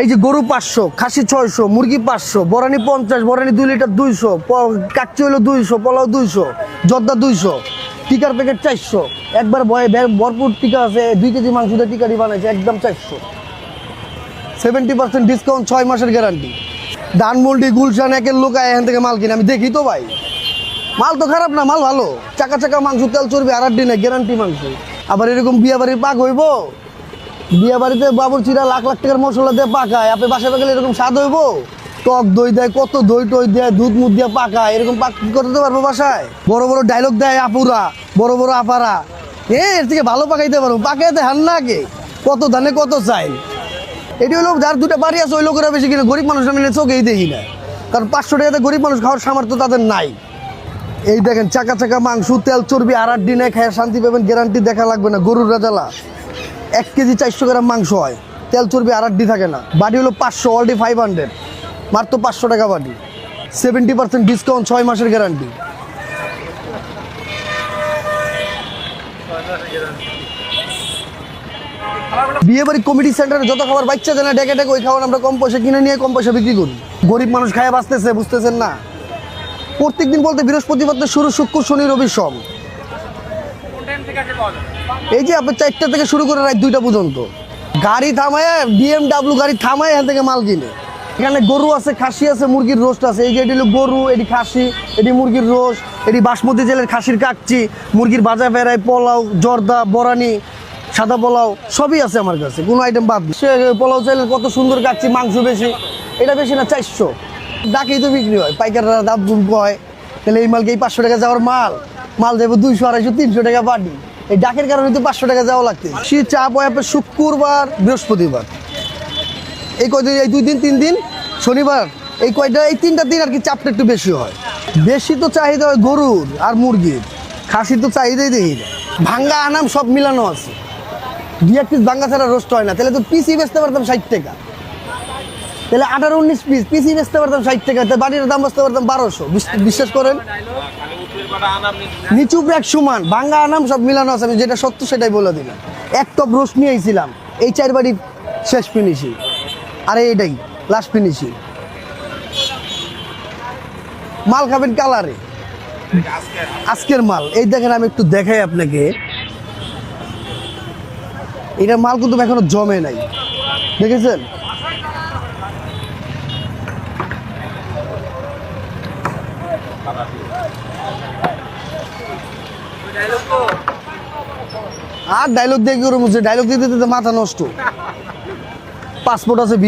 এই যে গরু পাঁচশো, খাসি ছয়শো, মুরগি পাঁচশো, বরানি পঞ্চাশ, বরানি দুই লিটার দুইশো কাচ্চি হলো দুইশো, পোলাও দুইশো, জর্দা দুইশো, টিকার প্যাকেট চারশো। একবার বয়ে ভরপুর টিকা আছে, দুই কেজি মাংস দিয়ে টিকারি বানাইছে, একদম চারশো। সেভেন্টি পার্সেন্ট ডিসকাউন্ট ছয় মাসের গ্যারান্টি ধানমন্ডি গুলশান, একের লোক আয়, এখান থেকে মাল কিনে। আমি দেখি তো ভাই। মাল তো খারাপ না, মাল ভালো। চাকা চাকা মাংস, তেল চর্বি, আর নেই গ্যারান্টি মাংস। আবার এরকম বিয়া বাড়ির পাক হইব? বিয়া বাড়িতে বাবুর চিরা লাখ লাখ টাকার মশলা দিয়ে পাকায়। আপনি বাসায় গেলে এরকম স্বাদ হইব? টক দই দেয়, কত দই টই দেয়, দুধ মুধ দিয়ে পাকায়। এরকম পাক করতে পারব বাসায়? বড় বড় ডায়লগ দেয় আপুরা, বড় বড় আপারা। এ, এর থেকে ভালো পাকাইতে পারব। পাকাইতে হান না কে? কত ধানে কত চাই এটি হলো যার দুটো বাড়ি আছে, ওই লোকেরা বেশি কিনে গরিব মানুষ, আমি চোখেই দেখি না। কারণ পাঁচশো টাকাতে গরিব মানুষ খাওয়ার সামর্থ্য তাদের নাই। এই দেখেন, চাকা চাকা মাংস, তেল চর্বি আর আট দিনে খায়, শান্তি পাবেন গ্যারান্টি দেখা লাগবে না, গরুর রাজালা। এক কেজি চারশো গ্রাম মাংস হয়। তেল চর্বি আর আড্ডি থাকে না। বাড়ি হলো পাঁচশো, অলরেডি ফাইভ হান্ড্রেড মাত্র পাঁচশো টাকা বাড়ি সেভেন্টি পার্সেন্ট ডিসকাউন্ট ছয় মাসের গ্যারান্টি বিয়ে বাড়ি কমিটি সেন্টারে যত খাবার বাচ্চা জানা ডেকে ডেকে ওই খাবার আমরা কম পয়সা কিনে নিয়ে কম পয়সা বিক্রি করি। গরিব মানুষ খায়, বাঁচতেছে, বুঝতেছেন না? প্রত্যেকদিন বলতে বৃহস্পতিবার শুরু, শুক্র, শনি, রবি সব। এই যে আপনার চারটা থেকে শুরু করে রাত দুইটা পর্যন্ত। গাড়ি থামায় বিএমডাব্লিউ গাড়ি থামায়, এখান থেকে মাল কিনে। এখানে গরু আছে, খাসি আছে, মুরগির রোস্ট আছে। এই যে এটি গরু, এটি খাসি, এটি মুরগির রোস্ট, এটি বাসমতি জেলের খাসির কাকচি, মুরগির ভাজা ফেরাই পোলাও, জর্দা, বরানি, সাদা পোলাও, সবই আছে আমার কাছে, কোনো আইটেম বাদ সে পোলাও চাইলে কত সুন্দর কাচ্ছি মাংস বেশি, এটা বেশি না, চারশো। ডাকেই তো বিক্রি হয়, পাইকাররা দাম কয়, তাহলে এই মালকে এই পাঁচশো টাকা যাওয়ার মাল। মাল যাব দুইশো, আড়াইশো, তিনশো টাকা বাড়ি। এই ডাকের কারণে তো পাঁচশো টাকা যাওয়া লাগছে সে চাপ হয় আপনার শুক্রবার, বৃহস্পতিবার। এই কয়দিন, এই দুই দিন, তিন দিন, শনিবার, এই কয়টা, এই তিনটা দিন আর কি চাপটা একটু বেশি হয়। বেশি তো চাহিদা হয় গরুর আর মুরগির। খাসি তো চাহিদাই দেখি না। ভাঙ্গা আনাম সব মিলানো আছে। দুই এক পিস ভাঙ্গা ছাড়া রোস্ট হয় না। তাহলে তো পিসি বেচতে পারতাম ষাট টাকা। তাহলে আঠারো উনিশ পিস পিসি বেচতে পারতাম ষাট টাকা বাড়ির দাম বেচতে পারতাম বারোশো। বিশ্বাস করেন? নিচু ব্যাগ সমান ভাঙ্গা আনাম সব মিলানো আছে আমি যেটা সত্য সেটাই বলে দিলাম। এক টপ নিয়ে আইছিলাম এই চার বাড়ি শেষ ফিনিশিং আরে এটাই লাস্ট ফিনিশিং মাল খাবেন কালারে। আজকের মাল। এই দেখেন আমি একটু দেখাই আপনাকে। এটা মাল কিন্তু এখনও জমে নাই। দেখেছেন? আর ডায়লগ দিয়ে কি করে মুছে ডায়লগ দিতে দিতে মাথা নষ্ট। পাসপোর্ট আছে